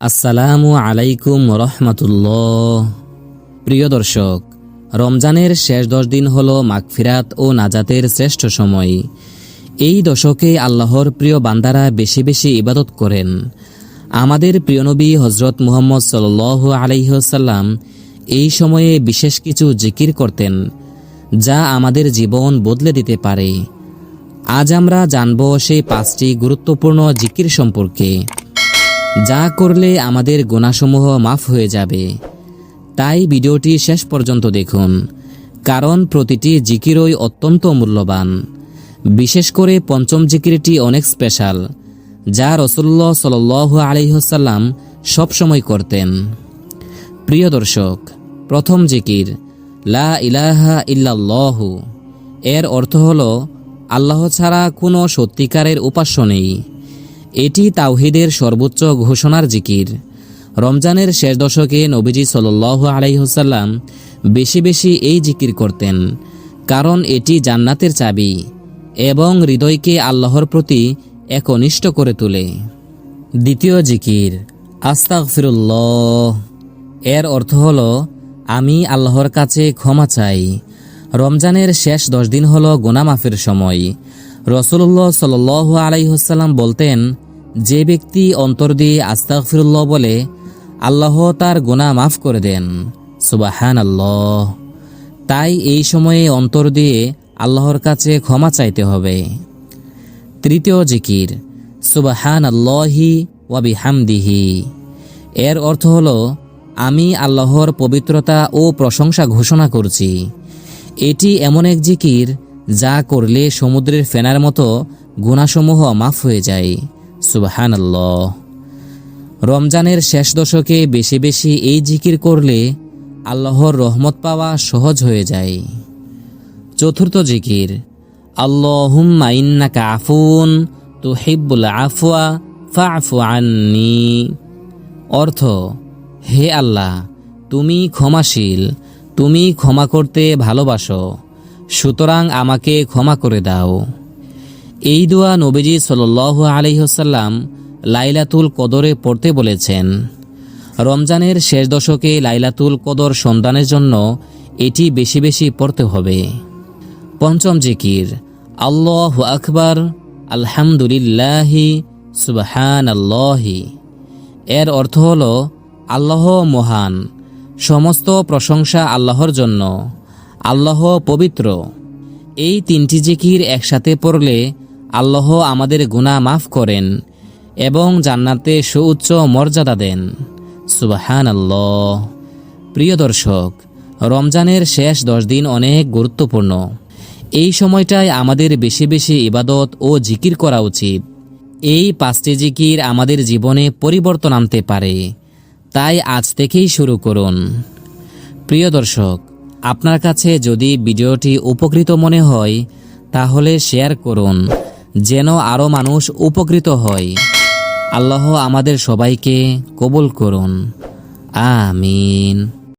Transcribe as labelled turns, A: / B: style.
A: আসসালামু আলাইকুম রহমতুল্লাহ। প্রিয় দর্শক, রমজানের শেষ দশ দিন হল মাগফিরাত ও নাজাতের শ্রেষ্ঠ সময়। এই দশকে আল্লাহর প্রিয় বান্দারা বেশি বেশি ইবাদত করেন। আমাদের প্রিয় নবী হজরত মুহম্মদ সাল আলাইসাল্লাম এই সময়ে বিশেষ কিছু জিকির করতেন, যা আমাদের জীবন বদলে দিতে পারে। আজ আমরা জানব সেই পাঁচটি গুরুত্বপূর্ণ জিকির সম্পর্কে। যা করলে আমাদের গুণাসমূহ মাফ হয়ে যাবে। তাই ভিডিওটি শেষ পর্যন্ত দেখুন, কারণ প্রতিটি জিকিরই অত্যন্ত মূল্যবান। বিশেষ করে পঞ্চম জিকিরটি অনেক স্পেশাল, যা রসুল্লাহ সাল আলহ্লাম সবসময় করতেন। প্রিয় দর্শক, প্রথম জিকির, লা ইলাহা ইল্লাল্লাহু, এর অর্থ হল, আল্লাহ ছাড়া কোনো সত্যিকারের উপাস্য নেই। এটি তাওহিদের সর্বোচ্চ ঘোষণার জিকির। রমজানের শেষ দশকে নবীজি সাল আলাইহসাল্লাম বেশি বেশি এই জিকির করতেন, কারণ এটি জান্নাতের চাবি এবং হৃদয়কে আল্লাহর প্রতি একনিষ্ঠ করে তোলে। দ্বিতীয় জিকির, আস্তাগফিরুল্লাহ। এর অর্থ হল, আমি আল্লাহর কাছে ক্ষমা চাই। রমজানের শেষ দশ দিন হল গোনামাফের সময়। রসুল্লাহ সাল আলাইহসাল্লাম বলতেন যে ব্যক্তি অন্তর দিয়ে আস্তাগফিরুল্লাহ বলে, আল্লাহ তার গোনা মাফ করে দেন। সুবাহান আল্লাহ তাই এই সময়ে অন্তর দিয়ে আল্লাহর কাছে ক্ষমা চাইতে হবে। তৃতীয় জিকির সুবাহান আল্লাহি ওয়াবি হামদিহি এর অর্থ হল, আমি আল্লাহর পবিত্রতা ও প্রশংসা ঘোষণা করছি। এটি এমন এক জিকির যা করলে সমুদ্রের ফেনার মতো গুণাসমূহ মাফ হয়ে যায়। সুবাহান আল্লাহ রমজানের শেষ দশকে বেশি বেশি এই জিকির করলে আল্লাহর রহমত পাওয়া সহজ হয়ে যায়। চতুর্থ জিকির, আল্লাহুম্মা ইন্নাকা আফুন তু হিব্বুল আফওয়া ফাফু আন্নি। অর্থ, হে আল্লাহ, তুমি ক্ষমাশীল, তুমি ক্ষমা করতে ভালোবাসো, সুতরাং আমাকে ক্ষমা করে দাও। এই দোয়া নবীজি সাল আলহ্লাম লাইলাতুল কদরে পড়তে বলেছেন। রমজানের শেষ দশকে লাইলাতুল কদর সন্ধানের জন্য এটি বেশি বেশি পড়তে হবে। পঞ্চম জিকির, আল্লাহ আকবর, আলহামদুলিল্লাহি সুবহান আল্লাহি এর অর্থ হল আল্লাহ মহান, সমস্ত প্রশংসা আল্লাহর জন্য, আল্লাহ পবিত্র। এই তিনটি জিকির একসাথে পড়লে আল্লাহ আমাদের গুণা মাফ করেন এবং জান্নাতে সুউচ্চ মর্যাদা দেন। সুবাহান আল্লাহ প্রিয় দর্শক, রমজানের শেষ দশ দিন অনেক গুরুত্বপূর্ণ। এই সময়টায় আমাদের বেশি বেশি ইবাদত ও জিকির করা উচিত। এই পাঁচটি জিকির আমাদের জীবনে পরিবর্তন আনতে পারে। তাই আজ থেকেই শুরু করুন। প্রিয় দর্শক, আপনার কাছে যদি ভিডিওটি উপকৃত মনে হয়, তাহলে শেয়ার করুন। যেন আরও মানুষ উপকৃত হয়। আল্লাহ আমাদের সবাইকে কবুল করুন। আমিন।